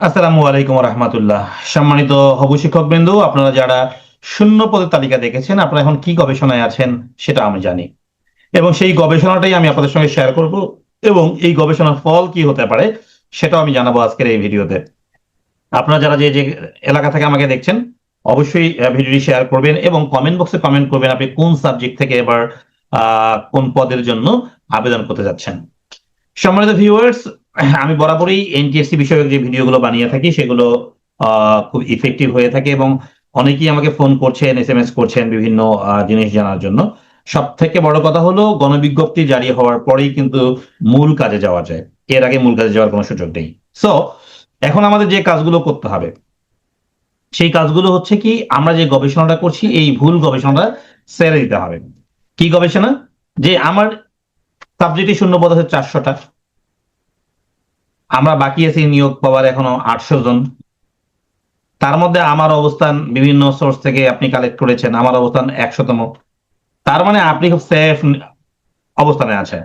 আসসালামু আলাইকুম রহমতুল্লাহ সম্মানিত হবু শিক্ষক বিন্দু আপনারা যারা শূন্য পদের তালিকা দেখেছেন, আপনারা এখন কি গবেষণায় আছেন সেটা আমি জানি। এবং সেই গবেষণাটাই আমি আপনাদের সঙ্গে শেয়ার করব, এবং এই গবেষণার ফল কি হতে পারে সেটাও আমি জানাব আজকের এই ভিডিওতে। আপনারা যারা যে যে এলাকা থেকে আমাকে দেখছেন, অবশ্যই ভিডিওটি শেয়ার করবেন এবং কমেন্ট বক্সে কমেন্ট করবেন আপনি কোন সাবজেক্ট থেকে এবার কোন পদের জন্য আবেদন করতে যাচ্ছেন। সম্মানিত ভিউয়ার্স আমি বরাবরই এনটিএসসি বিষয়ক যে ভিডিওগুলো বানিয়ে থাকি সেগুলো খুব ইফেক্টিভ হয়ে থাকে এবং অনেকেই আমাকে ফোন করছেন এস এম এস করছেন বিভিন্ন জিনিস জানার জন্য। সব থেকে বড় কথা হলো গণবিজ্ঞপ্তি জারি হওয়ার পরেই কিন্তু মূল কাজে যাওয়া যায়। এর আগে মূল কাজে যাওয়ার কোনো সুযোগ নেই। সো এখন আমাদের যে কাজগুলো করতে হবে, সেই কাজগুলো হচ্ছে কি, আমরা যে গবেষণাটা করছি, এই ভুল গবেষণাটা সেরে দিতে হবে। কি গবেষণা? যে আমার সাবজেক্টে শূন্য পদ আছে চারশোটা। আমরা বাকি আছি নিয়োগ পাওয়ার এখনও আটশো জন। তার মধ্যে আমার অবস্থান বিভিন্ন সোর্স থেকে আপনি কালেক্ট করেছেন, আমার অবস্থান একশোতম। তার মানে আপনি খুব সেফ অবস্থানে আছেন।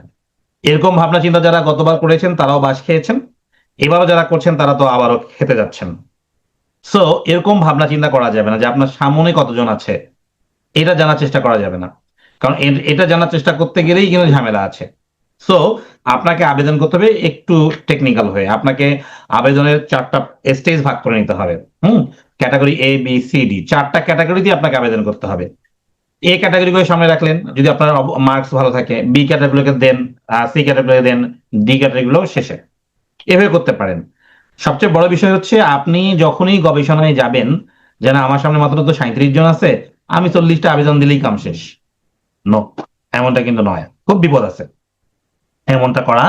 এরকম ভাবনা চিন্তা যারা গতবার করেছেন, তারাও বাস খেয়েছেন। এবারও যারা করছেন, তারা তো আবারও খেতে যাচ্ছেন। সো এরকম ভাবনা চিন্তা করা যাবে না যে আপনার সামনে কতজন আছে। এটা জানার চেষ্টা করা যাবে না। কারণ এটা জানার চেষ্টা করতে গেলেই কিন্তু ঝামেলা আছে। সো আপনাকে আবেদন করতে হবে একটু টেকনিক্যাল হয়ে। আপনাকে আবেদনের চারটা স্টেজ ভাগ করে নিতে হবে। হুম? Category A B C D চারটা ক্যাটাগরিতে আপনাকে আবেদন করতে হবে। এ ক্যাটাগরি করে সামনে রাখলেন। যদি আপনার মার্কস ভালো থাকে বি ক্যাটাগরিকে দেন সি ক্যাটাগরিকে দেন ডি ক্যাটাগরিগুলো শেষে। এভাবে করতে পারেন। সবচেয়ে বড় বিষয় হচ্ছে, আপনি যখনই গবেষণায় যাবেন, যেন আমার সামনে মাত্র তো সাঁত্রিশ জন আছে, আমি চল্লিশটা আবেদন দিলেই কাম শেষ। নো এমনটা কিন্তু নয়। খুব বিপদ আছে। এমনটা করা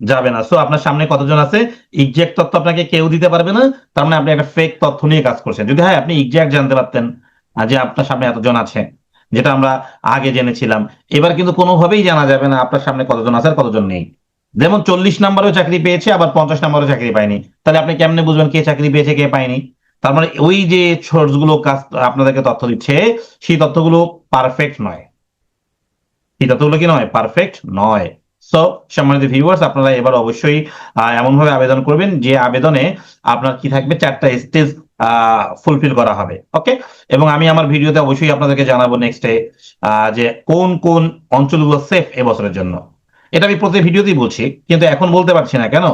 যাবে না। সো আপনার সামনে কতজন আছে? এক্সাক্ট তথ্য আপনাকে কেউ দিতে পারবে না। তার মানে আপনি একটা ফেক তথ্য নিয়ে কাজ করছেন। যদি হ্যাঁ আপনি এক্সাক্ট জানতে পারতেন যে আপনার সামনে এতজন আছে, যেটা আমরা আগে জেনেছিলাম। এবার কিন্তু কোনোভাবেই জানা যাবে না আপনার সামনে কতজন আছে আর কতজন নেই। যেমন চল্লিশ নাম্বারও চাকরি পেয়েছে, আবার পঞ্চাশ নাম্বারও চাকরি পায়নি। তাহলে আপনি কেমনে বুঝবেন কে চাকরি পেয়েছে, কে পায়নি? তার মানে ওই যে সোর্সগুলো কাজ আপনাদেরকে তথ্য দিচ্ছে, সেই তথ্যগুলো পারফেক্ট নয়। এই তথ্যগুলো কি নয়? পারফেক্ট নয়। সো সম্মানিত ভিউয়ার্স আপনারা এবার অবশ্যই এমন ভাবে আবেদন করবেন যে আবেদনে আপনার কি থাকবে? চারটা স্টেজ ফুলফিল করা হবে ওকে এবং আমি আমার ভিডিওতে অবশ্যই আপনাদেরকে জানাব নেক্সটে যে কোন কোন অঞ্চলগুলো সেফ এবছরের জন্য। এটা আমি প্রতি ভিডিওতেই বলছি, কিন্তু এখন বলতে পারছি না কেন?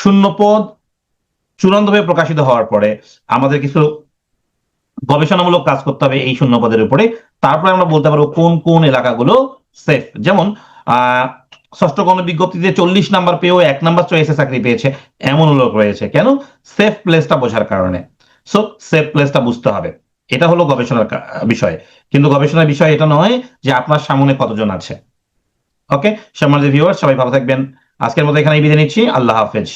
শূন্য পদ চূড়ান্তভাবে প্রকাশিত হওয়ার পরে আমাদের কিছু গবেষণামূলক কাজ করতে হবে এই শূন্য পদের উপরে। তারপরে আমরা বলতে পারব কোন কোন এলাকাগুলো সেফ যেমন, আহ ষষ্ঠ গণ বিজ্ঞপ্তিতে চল্লিশ নাম্বার পেয়েও এক নাম্বার চয়েসে চাকরি পেয়েছে। এমন লোক রয়েছে। কেন? সেফ প্লেসটা বোঝার কারণে। সো সেফ প্লেসটা বুঝতে হবে। এটা হলো গবেষণার বিষয়। কিন্তু গবেষণার বিষয় এটা নয় যে আপনার সামনে কতজন আছে। ওকে সম্মানিত ভিউয়ার সবাই ভালো থাকবেন। আজকের মতো এখানে বিদায় নিচ্ছি। আল্লাহ হাফেজ।